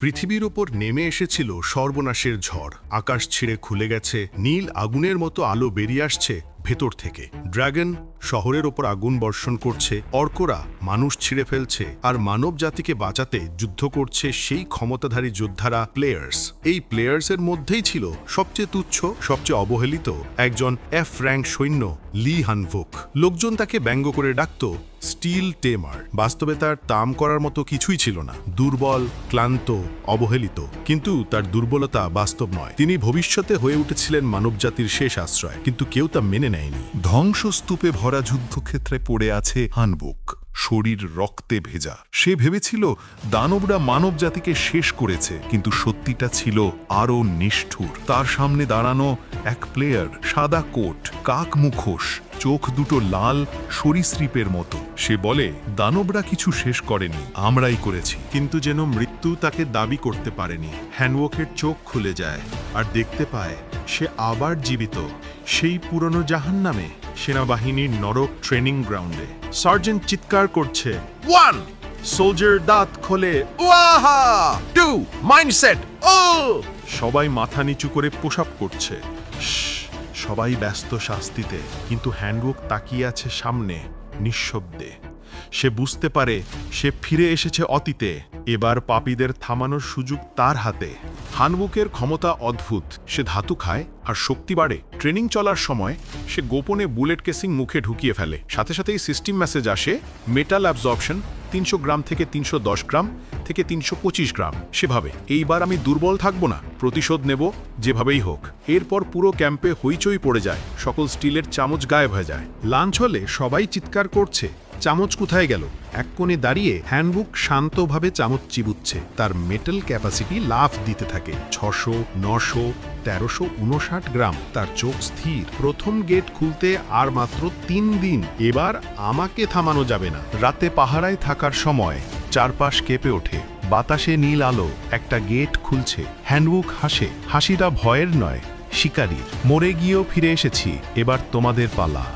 পৃথিবীর ওপর নেমে এসেছিল সর্বনাশের ঝড়। আকাশ ছিঁড়ে খুলে গেছে, নীল আগুনের মতো আলো বেরিয়ে আসছে ভেতর থেকে। ড্রাগন শহরের ওপর আগুন বর্ষণ করছে, অর্করা মানুষ ছিঁড়ে ফেলছে আর মানব জাতিকে বাঁচাতে যুদ্ধ করছে সেই ক্ষমতাধারী যোদ্ধারা প্লেয়ার্স এই প্লেয়ার্সের মধ্যেই ছিল সবচেয়ে তুচ্ছ, সবচেয়ে অবহেলিত একজন এফ র্যাঙ্ক সৈন্য লি হানভুক লোকজন তাকে ব্যঙ্গ করে ডাকত স্টিল টেমার বাস্তবে তার তাম করার মতো কিছুই ছিল না। দুর্বল, ক্লান্ত, অবহেলিত। কিন্তু তার দুর্বলতা বাস্তব নয়। তিনি ভবিষ্যতে হয়ে উঠেছিলেন মানবজাতির শেষ আশ্রয়। কিন্তু কেউ তা মেনে নেয়নি। ধ্বংসস্তূপে ভরা যুদ্ধক্ষেত্রে পড়ে আছে হানবুক। শরীর রক্তে ভেজা। সে ভেবেছিল দানবরা মানব জাতিকে শেষ করেছে, কিন্তু সত্যিটা ছিল আরও নিষ্ঠুর। তার সামনে দাঁড়ানো এক প্লেয়ার সাদা কোট, কাক মুখোশ চোখ দুটো লাল সরীসৃপের মতো। সে বলে, দানবরা কিছু শেষ করেনি, আমরাই করেছি। কিন্তু যেন মৃত্যু তাকে দাবি করতে পারেনি। হ্যানওয়াকের চোখ খুলে যায় আর দেখতে পায়, সে আবার জীবিত। সেই পুরনো জাহান নামে সেনাবাহিনীর নরক ট্রেনিং গ্রাউন্ডে। সার্জেন্ট চিৎকার করছে, ওয়ান, সোলজার দাঁত খোলে, ওয়াহা! টু, মাইন্ডসেট ও সবাই মাথা নিচু করে পোশাক করছে। সবাই ব্যস্ত শাস্তিতে, কিন্তু হ্যান্ডবুক তাকিয়ে আছে সামনে, নিঃশব্দে। সে বুঝতে পারে, সে ফিরে এসেছে অতীতে। এবার পাপীদের থামানোর সুযোগ তার হাতে। হানবুকের ক্ষমতা অদ্ভুত। সে ধাতু খায় আর শক্তি বাড়ে। ট্রেনিং চলার সময় সে গোপনে বুলেট কেসিং মুখে ঢুকিয়ে ফেলে। সাথে সাথেই সিস্টেম মেসেজ আসে, মেটাল অ্যাবজর্পশন তিনশো গ্রাম থেকে তিনশো দশ গ্রাম থেকে তিনশো পঁচিশ গ্রাম। সেভাবে। এইবার আমি দুর্বল থাকব না। প্রতিশোধ নেব, যেভাবেই হোক। এরপর পুরো ক্যাম্পে হইচই পড়ে যায়। সকল স্টিলের চামচ গায়েব হয়ে যায়। লাঞ্চ হলে সবাই চিৎকার করছে। চামচ কোথায় গেল? এক কোণে দাঁড়িয়ে হ্যান্ডবুক শান্তভাবে চামচ চিবুচ্ছে। তার মেটাল ক্যাপাসিটি লাফ দিতে থাকে। ছশো, নশো, তেরোশো উনষাট গ্রাম। তার চোখ স্থির। প্রথম গেট খুলতে আর মাত্র তিন দিন। এবার আমাকে থামানো যাবে না। রাতে পাহারায় থাকার সময় চারপাশ কেঁপে ওঠে। বাতাসে নীল আলো। একটা গেট খুলছে। হ্যান্ডবুক হাসে। হাসিটা ভয়ের নয়, শিকারীর। মরে গিয়েও ফিরে এসেছি। এবার তোমাদের পালা।